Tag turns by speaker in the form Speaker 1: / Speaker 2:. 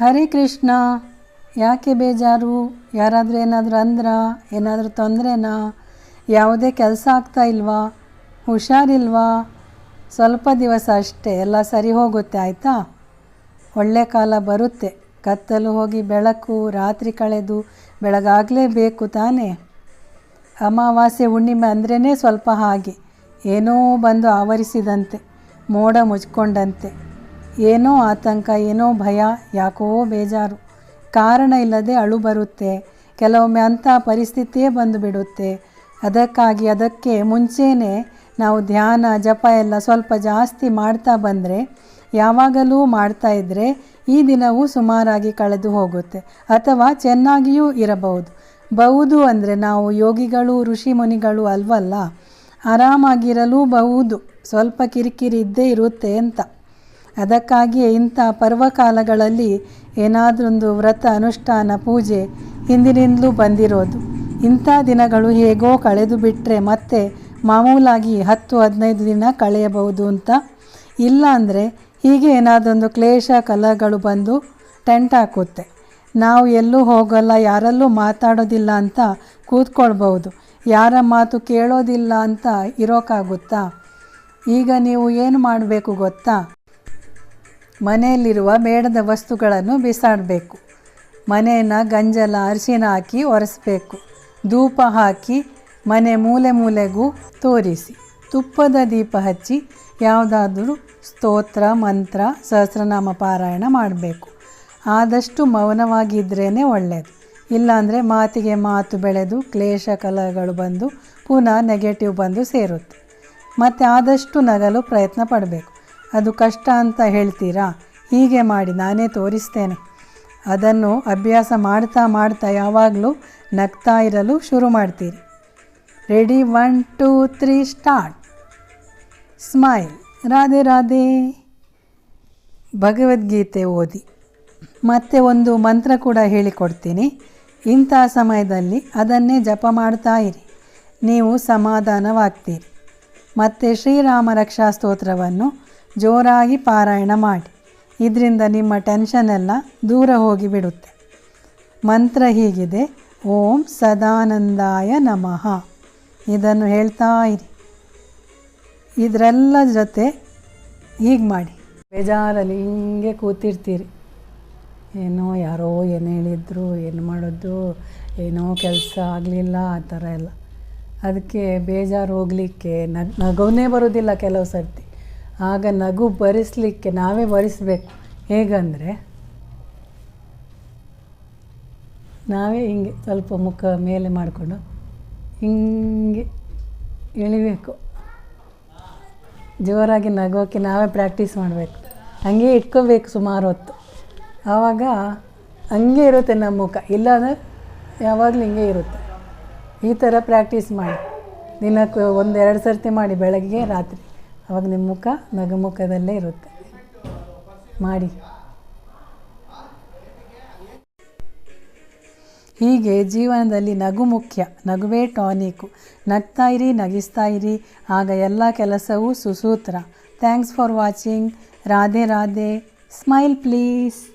Speaker 1: ಹರೇ ಕೃಷ್ಣ, ಯಾಕೆ ಬೇಜಾರು? ಯಾರಾದರೂ ಏನಾದರೂ ಅಂದ್ರ, ಏನಾದರೂ ತೊಂದರೆನಾ? ಯಾವುದೇ ಕೆಲಸ ಆಗ್ತಾ ಇಲ್ವಾ? ಹುಷಾರಿಲ್ವಾ? ಸ್ವಲ್ಪ ದಿವಸ ಅಷ್ಟೇ, ಎಲ್ಲ ಸರಿ ಹೋಗುತ್ತೆ, ಆಯಿತಾ? ಒಳ್ಳೆ ಕಾಲ ಬರುತ್ತೆ. ಕತ್ತಲು ಹೋಗಿ ಬೆಳಕು, ರಾತ್ರಿ ಕಳೆದು ಬೆಳಗಾಗಲೇಬೇಕು ತಾನೇ? ಅಮಾವಾಸ್ಯೆ ಹುಣ್ಣಿಮೆ ಅಂದ್ರೇ ಸ್ವಲ್ಪ ಹಾಗೆ. ಏನೋ ಬಂದು ಆವರಿಸಿದಂತೆ, ಮೋಡ ಮುಚ್ಕೊಂಡಂತೆ. ಏನೋ ಆತಂಕ, ಏನೋ ಭಯ, ಯಾಕೋ ಬೇಜಾರು. ಕಾರಣ ಇಲ್ಲದೆ ಅಳು ಬರುತ್ತೆ. ಕೆಲವೊಮ್ಮೆ ಅಂಥ ಪರಿಸ್ಥಿತಿಯೇ ಬಂದು ಬಿಡುತ್ತೆ. ಅದಕ್ಕಾಗಿ ಅದಕ್ಕೆ ಮುಂಚೆನೇ ನಾವು ಧ್ಯಾನ, ಜಪ ಎಲ್ಲ ಸ್ವಲ್ಪ ಜಾಸ್ತಿ ಮಾಡ್ತಾ ಬಂದರೆ, ಯಾವಾಗಲೂ ಮಾಡ್ತಾ ಇದ್ದರೆ ಈ ದಿನವೂ ಸುಮಾರಾಗಿ ಕಳೆದು ಹೋಗುತ್ತೆ. ಅಥವಾ ಚೆನ್ನಾಗಿಯೂ ಇರಬಹುದು. ಬಹುದು ಅಂದರೆ ನಾವು ಯೋಗಿಗಳು, ಋಷಿ ಮುನಿಗಳು ಅಲ್ವಲ್ಲ ಆರಾಮಾಗಿರಲೂ ಬಹುದು ಸ್ವಲ್ಪ ಕಿರಿಕಿರಿ ಇದ್ದೇ ಇರುತ್ತೆ ಅಂತ. ಅದಕ್ಕಾಗಿಯೇ ಇಂಥ ಪರ್ವಕಾಲಗಳಲ್ಲಿ ಏನಾದರೊಂದು ವ್ರತ, ಅನುಷ್ಠಾನ, ಪೂಜೆ ಹಿಂದಿನಿಂದಲೂ ಬಂದಿರೋದು. ಇಂಥ ದಿನಗಳು ಹೇಗೋ ಕಳೆದು ಬಿಟ್ಟರೆ ಮತ್ತೆ ಮಾಮೂಲಾಗಿ ಹತ್ತು, ಹದಿನೈದು ದಿನ ಕಳೆಯಬಹುದು ಅಂತ. ಇಲ್ಲ ಅಂದರೆ ಹೀಗೆ ಏನಾದೊಂದು ಕ್ಲೇಶ ಕಲಗಳು ಬಂದು ಟೆಂಟ್ ಹಾಕುತ್ತೆ. ನಾವು ಎಲ್ಲೂ ಹೋಗಲ್ಲ, ಯಾರಲ್ಲೂ ಮಾತಾಡೋದಿಲ್ಲ ಅಂತ ಕೂತ್ಕೊಳ್ಬಹುದು. ಯಾರ ಮಾತು ಕೇಳೋದಿಲ್ಲ ಅಂತ ಇರೋಕ್ಕಾಗುತ್ತಾ ಈಗ ನೀವು ಏನು ಮಾಡಬೇಕು ಗೊತ್ತಾ? ಮನೆಯಲ್ಲಿರುವ ಬೇಡದ ವಸ್ತುಗಳನ್ನು ಬಿಸಾಡಬೇಕು. ಮನೆಯನ್ನು ಗಂಜಲ, ಅರಿಶಿನ ಹಾಕಿ ಒರೆಸಬೇಕು. ಧೂಪ ಹಾಕಿ ಮನೆ ಮೂಲೆ ಮೂಲೆಗೂ ತೋರಿಸಿ. ತುಪ್ಪದ ದೀಪ ಹಚ್ಚಿ ಯಾವುದಾದ್ರೂ ಸ್ತೋತ್ರ, ಮಂತ್ರ, ಸಹಸ್ರನಾಮ ಪಾರಾಯಣ ಮಾಡಬೇಕು. ಆದಷ್ಟು ಮೌನವಾಗಿದ್ರೇ ಒಳ್ಳೆಯದು ಇಲ್ಲಾಂದರೆ ಮಾತಿಗೆ ಮಾತು ಬೆಳೆದು ಕ್ಲೇಶ ಕಲಗಳು ಬಂದು ಪುನಃ ನೆಗೆಟಿವ್ ಬಂದು ಸೇರುತ್ತೆ. ಮತ್ತು ಆದಷ್ಟು ನಗಲು ಪ್ರಯತ್ನ ಪಡಬೇಕು. ಅದು ಕಷ್ಟ ಅಂತ ಹೇಳ್ತೀರಾ? ಹೀಗೆ ಮಾಡಿ ನಾನೇ ತೋರಿಸ್ತೇನೆ. ಅದನ್ನು ಅಭ್ಯಾಸ ಮಾಡ್ತಾ ಮಾಡ್ತಾ ಯಾವಾಗಲೂ ನಗ್ತಾ ಇರಲು ಶುರು ಮಾಡ್ತೀರಿ. Ready one two three start smile Radhe Radhe. Bhagavad Gita ಓದಿ. ಮತ್ತೆ ಒಂದು ಮಂತ್ರ ಕೂಡ ಹೇಳಿಕೊಡ್ತೀನಿ. ಇಂಥ ಸಮಯದಲ್ಲಿ ಅದನ್ನೇ ಜಪ ಮಾಡ್ತಾ ಇರಿ. ನೀವು ಸಮಾಧಾನವಾಗ್ತೀರಿ. ಮತ್ತು ಶ್ರೀರಾಮ ರಕ್ಷಾ ಸ್ತೋತ್ರವನ್ನು ಜೋರಾಗಿ ಪಾರಾಯಣ ಮಾಡಿ. ಇದರಿಂದ ನಿಮ್ಮ ಟೆನ್ಷನ್ ಎಲ್ಲ ದೂರ ಹೋಗಿ ಬಿಡುತ್ತೆ ಮಂತ್ರ ಹೀಗಿದೆ, ಓಂ ಸದಾನಂದಾಯ ನಮಃ. ಇದನ್ನು ಹೇಳ್ತಾ ಇರಿ. ಇದರೆಲ್ಲ ಜೊತೆ ಹೀಗೆ ಮಾಡಿ. ಬೇಜಾರಲ್ಲಿ ಹಿಂಗೆ ಕೂತಿರ್ತೀರಿ. ಏನೋ ಯಾರೋ ಏನು ಹೇಳಿದ್ರು, ಏನು ಮಾಡೋದು ಏನೋ ಕೆಲಸ ಆಗಲಿಲ್ಲ, ಆ ಥರ ಎಲ್ಲ. ಅದಕ್ಕೆ ಬೇಜಾರು ಹೋಗಲಿಕ್ಕೆ ನಗ, ನಗೋನೇ ಬರೋದಿಲ್ಲ ಕೆಲವು ಸರ್ತಿ. ಆಗ ನಗು ಭರಿಸಲಿಕ್ಕೆ ನಾವೇ ಭರಿಸ್ಬೇಕು ಹೇಗಂದರೆ, ನಾವೇ ಹಿಂಗೆ ಸ್ವಲ್ಪ ಮುಖ ಮೇಲೆ ಮಾಡಿಕೊಂಡು ಹಿಂಗೆ ಎಳಿಬೇಕು. ಜೋರಾಗಿ ನಗೋಕ್ಕೆ ನಾವೇ ಪ್ರಾಕ್ಟೀಸ್ ಮಾಡಬೇಕು. ಹಂಗೆ ಇಟ್ಕೋಬೇಕು ಸುಮಾರು ಹೊತ್ತು. ಆವಾಗ ಹಂಗೆ ಇರುತ್ತೆ ನಮ್ಮ ಮುಖ. ಇಲ್ಲಾಂದರೆ ಯಾವಾಗಲೂ ಹಿಂಗೆ ಇರುತ್ತೆ. ಈ ಥರ ಪ್ರಾಕ್ಟೀಸ್ ಮಾಡಿ. ದಿನಕ್ಕೆ ಒಂದೆರಡು ಸರ್ತಿ ಮಾಡಿ ಬೆಳಗ್ಗೆ, ರಾತ್ರಿ. ಆವಾಗ ನಿಮ್ಮ ಮುಖ ನಗುಮುಖದಲ್ಲೇ ಇರುತ್ತೆ. ಮಾಡಿ. ಹೀಗೆ ಜೀವನದಲ್ಲಿ ನಗು ಮುಖ್ಯ, ನಗುವೇ ಟಾನಿಕು. ನಗ್ತಾ ಇರಿ, ನಗಿಸ್ತಾ ಇರಿ, ಆಗ ಎಲ್ಲ ಕೆಲಸವೂ ಸುಸೂತ್ರ. Thanks for watching. Radhe Radhe. Smile please.